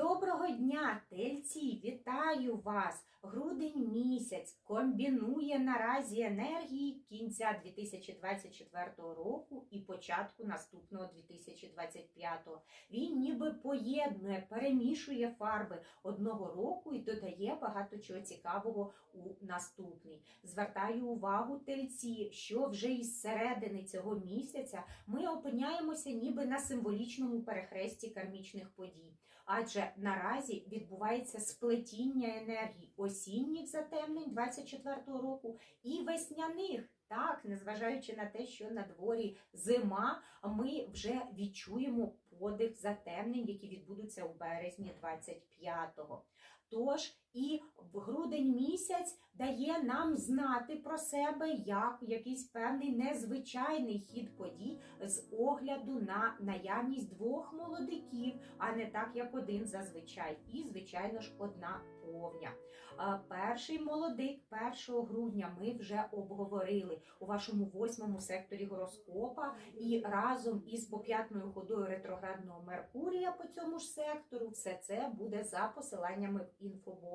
Доброго дня, тельці! Вітаю вас! Грудень місяць комбінує наразі енергії кінця 2024 року і початку наступного 2025. Він ніби поєднує, перемішує фарби одного року і додає багато чого цікавого у наступний. Звертаю увагу тельці, що вже із середини цього місяця ми опиняємося ніби на символічному перехресті кармічних подій. Адже наразі відбувається сплетіння енергій осінніх затемнень 24-го року і весняних. Так, незважаючи на те, що на дворі зима, ми вже відчуємо подих затемнень, які відбудуться у березні 25-го. Тож і в грудень місяць дає нам знати про себе як якийсь певний незвичайний хід подій з огляду на наявність двох молодиків, а не так, як один зазвичай, і, звичайно ж, одна повня. Перший молодик 1 грудня ми вже обговорили у вашому восьмому секторі гороскопа, і разом із поп'ятною ходою ретроградного Меркурія по цьому ж сектору все це буде за посиланнями в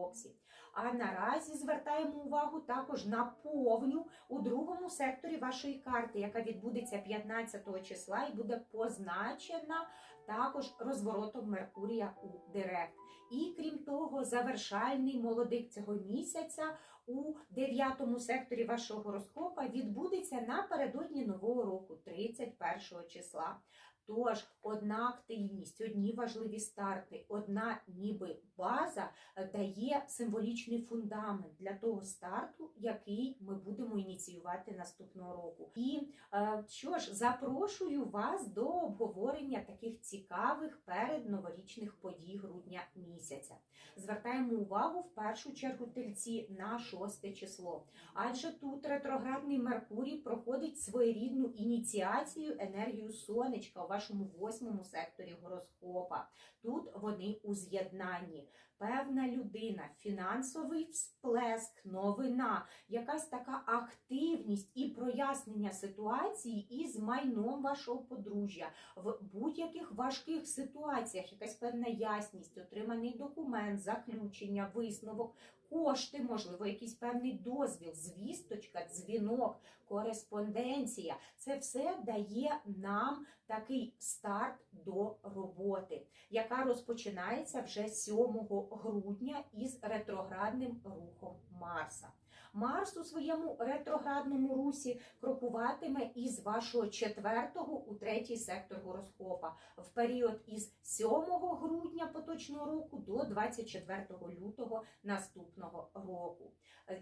інфобоксі. А наразі звертаємо увагу також на повню у другому секторі вашої карти, яка відбудеться 15 числа і буде позначена також розворотом Меркурія у Директ. І крім того, завершальний молодик цього місяця у дев'ятому секторі вашого гороскопа відбудеться напередодні нового року, 31 числа. Тож одна активність, одні важливі старти, одна ніби база е, дає символічний фундамент для того старту, який ми будемо ініціювати наступного року. І е, що ж, запрошую вас до обговорення таких цікавих передноворічних подій грудня місяця. Звертаємо увагу в першу чергу тельці на шосте число, адже тут ретроградний Меркурій проходить своєрідну ініціацію енергію сонечка вашому восьмому секторі гороскопа. Тут вони у з'єднанні. Певна людина, фінансовий всплеск, новина, якась така активність і прояснення ситуації із майном вашого подружжя в будь-яких важких ситуаціях, якась певна ясність, отриманий документ, заключення, висновок, кошти, можливо, якийсь певний дозвіл, звісточка, дзвінок, кореспонденція. Це все дає нам такий старт до роботи, яка розпочинається вже 7 грудня із ретроградним рухом Марса. Марс у своєму ретроградному русі крокуватиме із вашого четвертого у третій сектор гороскопа в період із 7 грудня поточного року до 24 лютого наступного року.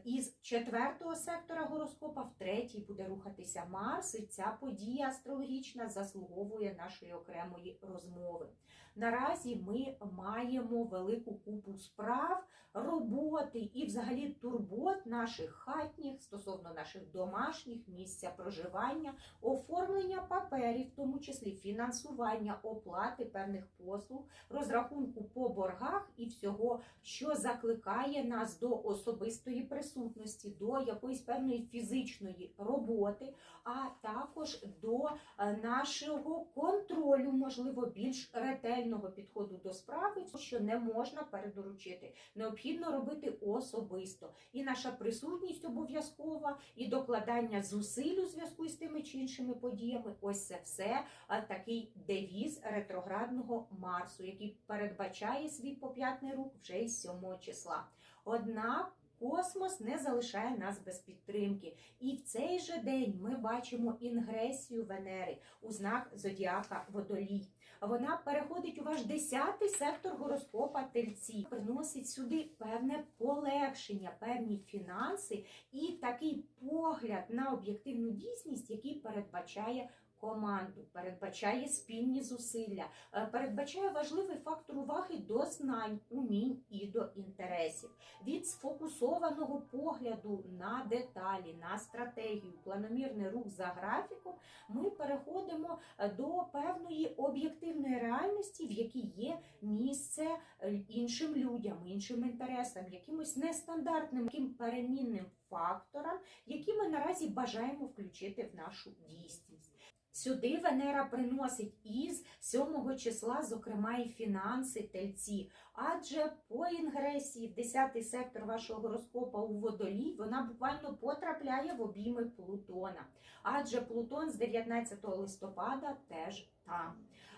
Із четвертого сектора гороскопа в третій буде рухатися Марс, і ця подія астрологічна заслуговує нашої окремої розмови. Наразі ми маємо велику купу справ, роботи і взагалі турбот наших хатніх стосовно наших домашніх місця проживання, оформлення паперів, в тому числі фінансування, оплати певних послуг, розрахунку по боргах і всього, що закликає нас до особистої присутності, до якоїсь певної фізичної роботи, а також до е, нашого контролю, можливо, більш ретельного підходу до справи, що не можна передоручити. Необхідно робити особисто. І наша присутність обов'язкова, і докладання зусиль у зв'язку з тими чи іншими подіями. Ось це все такий девіз ретроградного Марсу, який передбачає свій поп'ятний рух вже із 7 числа. Однак Космос не залишає нас без підтримки. І в цей же день ми бачимо інгресію Венери у знак Зодіака Водолій. Вона переходить у ваш 10-й сектор гороскопа Тельці, приносить сюди певне полегшення, певні фінанси і такий погляд на об'єктивну дійсність, який передбачає команду, передбачає спільні зусилля, е, передбачає важливий фактор уваги до знань, умінь і до інтересів. Від сфокусованого погляду на деталі, на стратегію, планомірний рух за графіком, ми переходимо е, до певної об'єктивної реальності, в якій є місце е, іншим людям, іншим інтересам, якимось нестандартним, яким перемінним факторам, які ми наразі бажаємо включити в нашу дійсність. Сюди Венера приносить із 7 числа, зокрема, і фінанси тельці. Адже по інгресії в 10 сектор вашого гороскопа у водолій вона буквально потрапляє в обійми Плутона. Адже Плутон з 19 листопада теж там.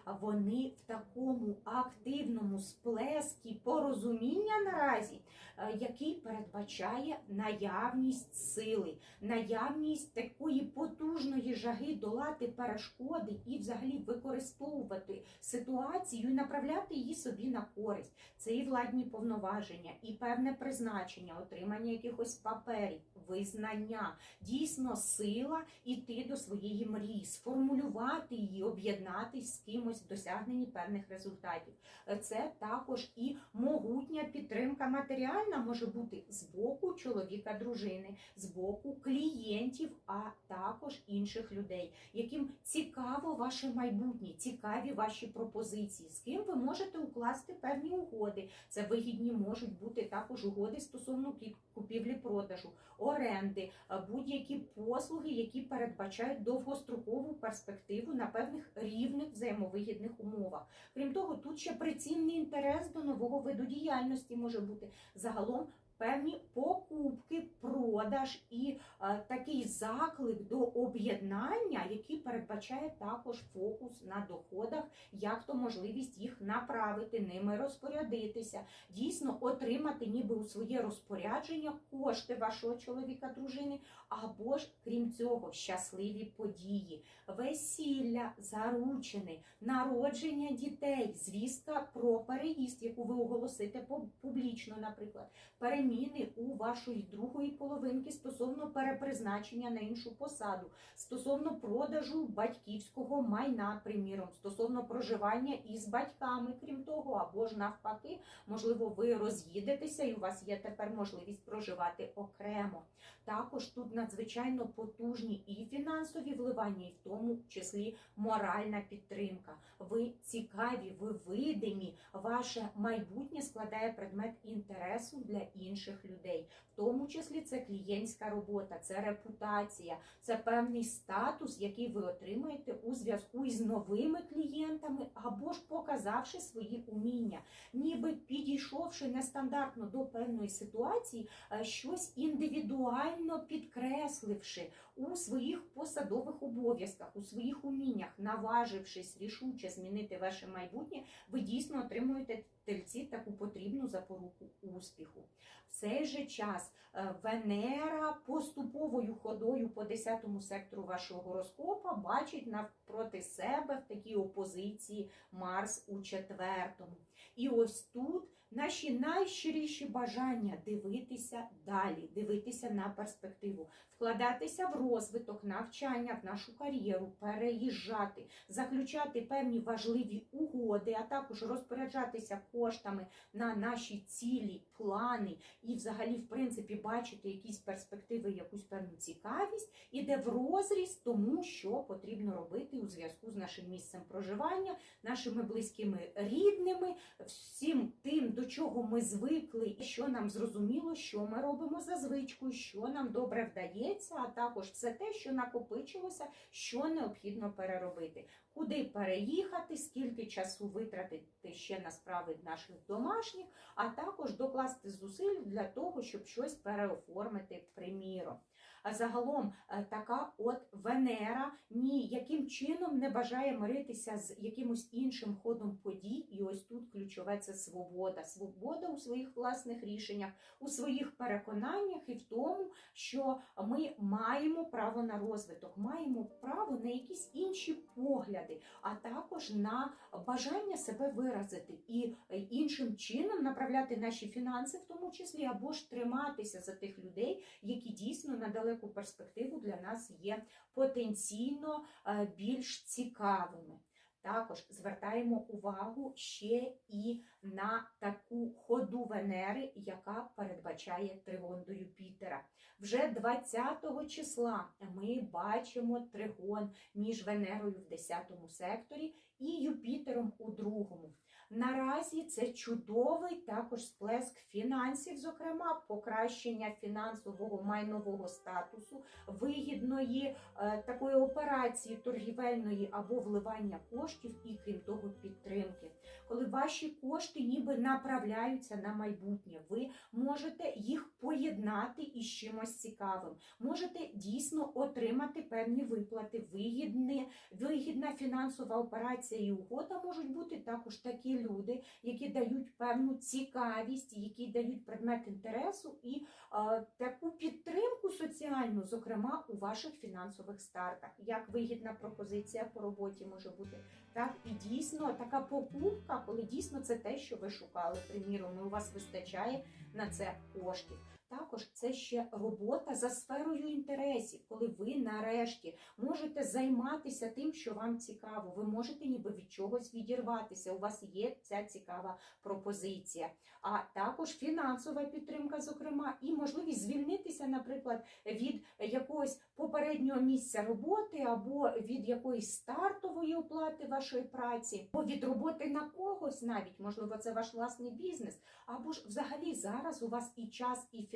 Вони в такому активному сплескі порозуміння наразі, е, який передбачає наявність сили, наявність такої потужної жаги долати перешкоди і взагалі використовувати ситуацію і направляти її собі на користь. Це і владні повноваження, і певне призначення, отримання якихось паперів, визнання, дійсно сила іти до своєї мрії, сформулювати її, об'єднатись з кимось в досягненні певних результатів. Це також і могутня підтримка матеріальна може бути з боку чоловіка, дружини, з боку клієнтів, а також інших людей, яким цікаво ваше майбутнє, цікаві ваші пропозиції, з ким ви можете укласти певні угоди. Це вигідні можуть бути також угоди стосовно купівлі-продажу, оренди, будь-які послуги, які передбачають довгострокову перспективу на певних рівних взаємовигідних умовах. Крім того, тут ще прицінний інтерес до нового виду діяльності може бути загалом. Певні покупки, продаж і е, такий заклик до об'єднання, який передбачає також фокус на доходах, як то можливість їх направити, ними розпорядитися, дійсно отримати ніби у своє розпорядження кошти вашого чоловіка, дружини, або ж крім цього, щасливі події, весілля, заручини, народження дітей, звістка про переїзд, яку ви оголосите публічно, наприклад, переміни у вашої другої половинки стосовно перепризначення на іншу посаду, стосовно продажу батьківського майна, приміром, стосовно проживання із батьками, крім того, або ж навпаки, можливо, ви роз'їдетеся і у вас є тепер можливість проживати окремо. Також тут надзвичайно потужні і фінансові вливання, і в тому числі моральна підтримка. Ви цікаві, ви видимі. Ваше майбутнє складає предмет інтересу для інших людей. В тому числі це клієнтська робота, це репутація, це певний статус, який ви отримаєте у зв'язку із новими клієнтами, або ж показавши свої уміння, ніби підійшовши нестандартно до певної ситуації, е, щось індивідуально підкресливши у своїх посадових обов'язках, у своїх уміннях, наважившись рішуче змінити ваше майбутнє, ви дійсно отримуєте тельці таку потрібну запоруку успіху. В цей же час е, Венера поступовою ходою по 10 сектору вашого гороскопа бачить навпроти себе в такій опозиції Марс у четвертому. І ось тут наші найщиріші бажання дивитися далі, дивитися на перспективу, вкладатися в розвиток, навчання, в нашу кар'єру, переїжджати, заключати певні важливі угоди, а також розпоряджатися коштами на наші цілі, плани і, взагалі, в принципі, бачити якісь перспективи, якусь певну цікавість, іде в розріз тому, що потрібно робити у зв'язку з нашим місцем проживання, нашими близькими рідними, всім тим, до чого ми звикли, і що нам зрозуміло, що ми робимо за звичкою, що нам добре вдається, а також все те, що накопичилося, що необхідно переробити. Куди переїхати, скільки часу витратити ще на справи наших домашніх, а також докласти зусиль для того, щоб щось переоформити приміром. Загалом е, така от Венера ніяким чином не бажає миритися з якимось іншим ходом подій. І ось тут ключове це свобода. Свобода у своїх власних рішеннях, у своїх переконаннях і в тому, що ми маємо право на розвиток, маємо право на якісь інші погляди, а також на бажання себе виразити і е, іншим чином направляти наші фінанси, в тому числі, або ж триматися за тих людей, які дійсно на далеку перспективу для нас є потенційно е, більш цікавими. Також звертаємо увагу ще і на таку ходу Венери, яка передбачає тригон до Юпітера. Вже 20 числа ми бачимо тригон між Венерою в 10 секторі і Юпітером у другому. Наразі це чудовий також сплеск фінансів, зокрема покращення фінансового майнового статусу, вигідної е, такої операції торгівельної або вливання коштів, і крім того, підтримки. Коли ваші кошти ніби направляються на майбутнє, ви можете їх поєднати із чимось цікавим, можете дійсно отримати певні виплати, вигідні, вигідна фінансова операція і угода можуть бути. Також такі люди, які дають певну цікавість, які дають предмет інтересу і е, таку підтримку соціальну, зокрема у ваших фінансових стартах. Як вигідна пропозиція по роботі може бути, так і дійсно така покупка, коли дійсно це те, що ви шукали. Приміром, і у вас вистачає на це коштів. Також це ще робота за сферою інтересів, коли ви нарешті можете займатися тим, що вам цікаво. Ви можете ніби від чогось відірватися. У вас є ця цікава пропозиція. А також фінансова підтримка, зокрема, і можливість звільнитися, наприклад, від якогось попереднього місця роботи або від якоїсь стартової оплати вашої праці, або від роботи на когось навіть, можливо, це ваш власний бізнес, або ж взагалі зараз у вас і час, і фінанси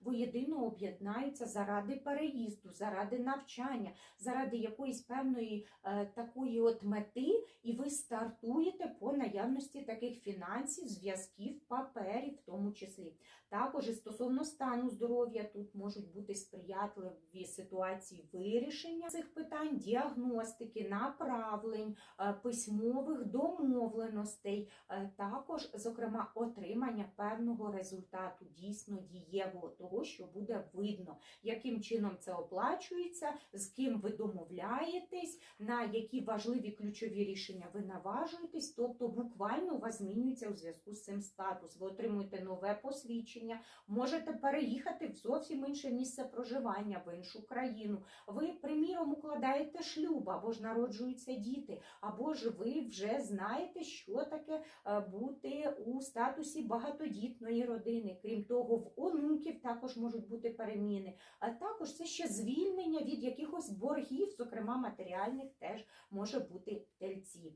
воєдино об'єднаються заради переїзду, заради навчання, заради якоїсь певної е, такої от мети, і ви стартуєте по наявності таких фінансів, зв'язків, паперів, в тому числі. Також і стосовно стану здоров'я тут можуть бути сприятливі ситуації вирішення цих питань, діагностики, направлень, е, письмових домовленостей, е, також, зокрема, отримання певного результату, дійсно дієвого, того, що буде видно, яким чином це оплачується, з ким ви домовляєтесь, на які важливі ключові рішення ви наважуєтесь, тобто буквально у вас змінюється у зв'язку з цим статус. Ви отримуєте нове посвідчення, можете переїхати в зовсім інше місце проживання, в іншу країну. Ви, приміром, укладаєте шлюб, або ж народжуються діти, або ж ви вже знаєте, що таке е, бути у статусі багатодітної родини. Крім того, в онуків також можуть бути переміни. А також це ще звільнення від якихось боргів, зокрема матеріальних, теж може бути тельці.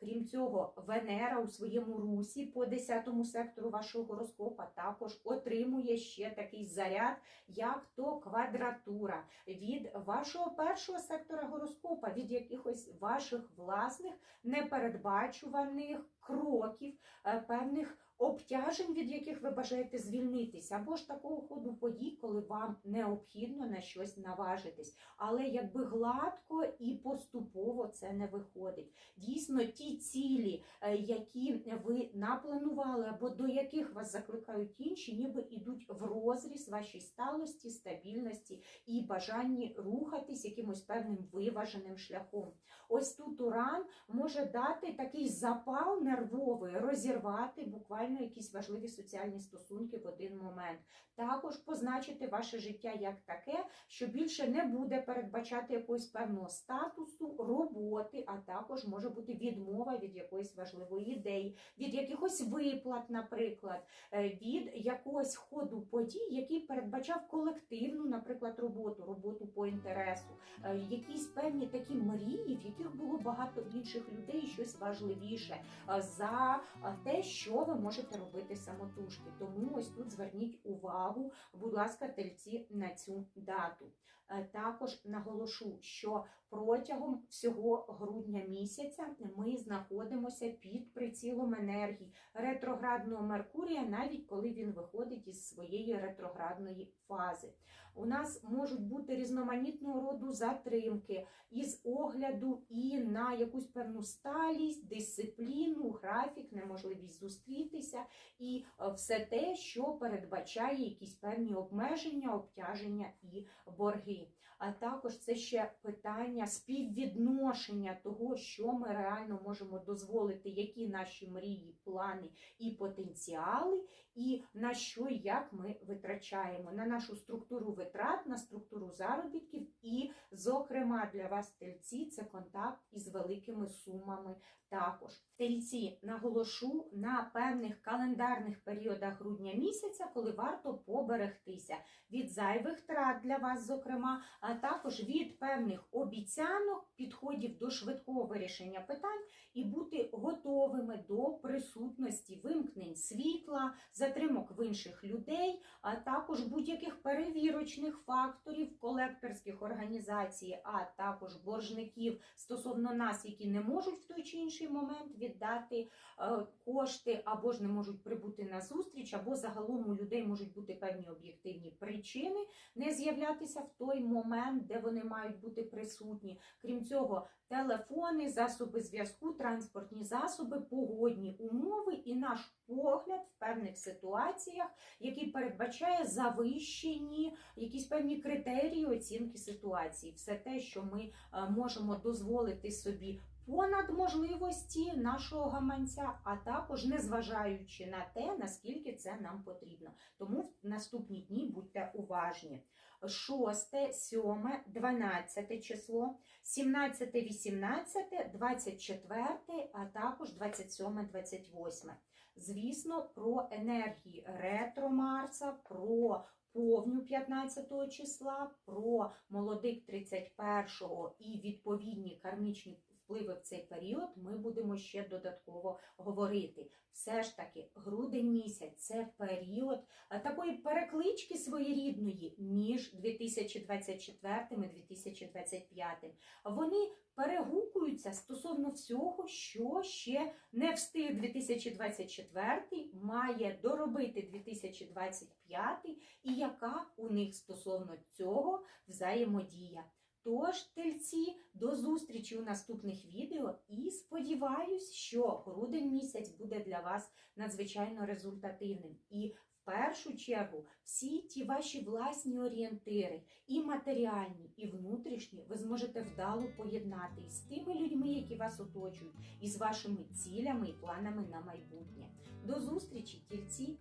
Крім цього, Венера у своєму русі по 10 сектору вашого гороскопа також отримує ще такий заряд, як то квадратура від вашого першого сектора гороскопа, від якихось ваших власних непередбачуваних кроків, е, певних обтяжень, від яких ви бажаєте звільнитися, або ж такого ходу подій, коли вам необхідно на щось наважитись. Але якби гладко і поступово це не виходить. Дійсно, ті цілі, е, які ви напланували, або до яких вас закликають інші, ніби йдуть в розріз вашій сталості, стабільності і бажанні рухатись якимось певним виваженим шляхом. Ось тут уран може дати такий запал нервовий, розірвати буквально якісь важливі соціальні стосунки в один момент. Також позначити ваше життя як таке, що більше не буде передбачати якогось певного статусу, роботи, а також може бути відмова від якоїсь важливої ідеї, від якихось виплат, наприклад, е, від якогось ходу подій, який передбачав колективну, наприклад, роботу, роботу по інтересу, е, якісь певні такі мрії, в яких було багато інших людей, щось важливіше е, за те, що ви можете робити самотужки. Тому ось тут зверніть увагу, будь ласка, тельці на цю дату. Е, Також наголошу, що протягом всього грудня місяця ми знаходимося під прицілом енергії ретроградного Меркурія, навіть коли він виходить із своєї ретроградної фази. У нас можуть бути різноманітного роду затримки із огляду і на якусь певну сталість, дисципліну, графік, неможливість зустрітися і е, все те, що передбачає якісь певні обмеження, обтяження і борги. А також це ще питання співвідношення того, що ми реально можемо дозволити, які наші мрії, плани і потенціали, і на що і як ми витрачаємо на нашу структуру витрат, на структуру заробітків, і, зокрема, для вас тельці це контакт із великими сумами. Також тельці наголошу на певних календарних періодах грудня місяця, коли варто поберегтися від зайвих трат для вас, зокрема, а також від певних обіцянок, підходів до швидкого вирішення питань і бути готовими до присутності вимкнень світла, затримок в інших людей, а також будь-яких перевірочних факторів колекторських організацій, а також боржників стосовно нас, які не можуть в той чи інший момент віддати е, кошти, або ж не можуть прибути на зустріч, або загалом у людей можуть бути певні об'єктивні причини не з'являтися в той момент, де вони мають бути присутні. Крім цього, телефони, засоби зв'язку, транспортні засоби, погодні умови і наш погляд в певних ситуаціях, який передбачає завищені якісь певні критерії оцінки ситуації. Все те, що ми е, можемо дозволити собі. Понад можливості нашого гаманця, а також незважаючи на те, наскільки це нам потрібно. Тому в наступні дні будьте уважні. 6, 7, 12 число, 17, 18, 24, а також 27, 28. Звісно, про енергії ретро Марса, про повню 15 числа, про молодик 31 і відповідні кармічні впливи в цей період ми будемо ще додатково говорити. Все ж таки, грудень місяць це період е, такої переклички своєрідної між 2024 і 2025. Вони перегукуються стосовно всього, що ще не встиг 2024, має доробити 2025, і яка у них стосовно цього взаємодія. Тож, тельці, до зустрічі у наступних відео і сподіваюсь, що грудень місяць буде для вас надзвичайно результативним. І в першу чергу всі ті ваші власні орієнтири, і матеріальні, і внутрішні, ви зможете вдало поєднати із тими людьми, які вас оточують, і з вашими цілями і планами на майбутнє. До зустрічі, тільці!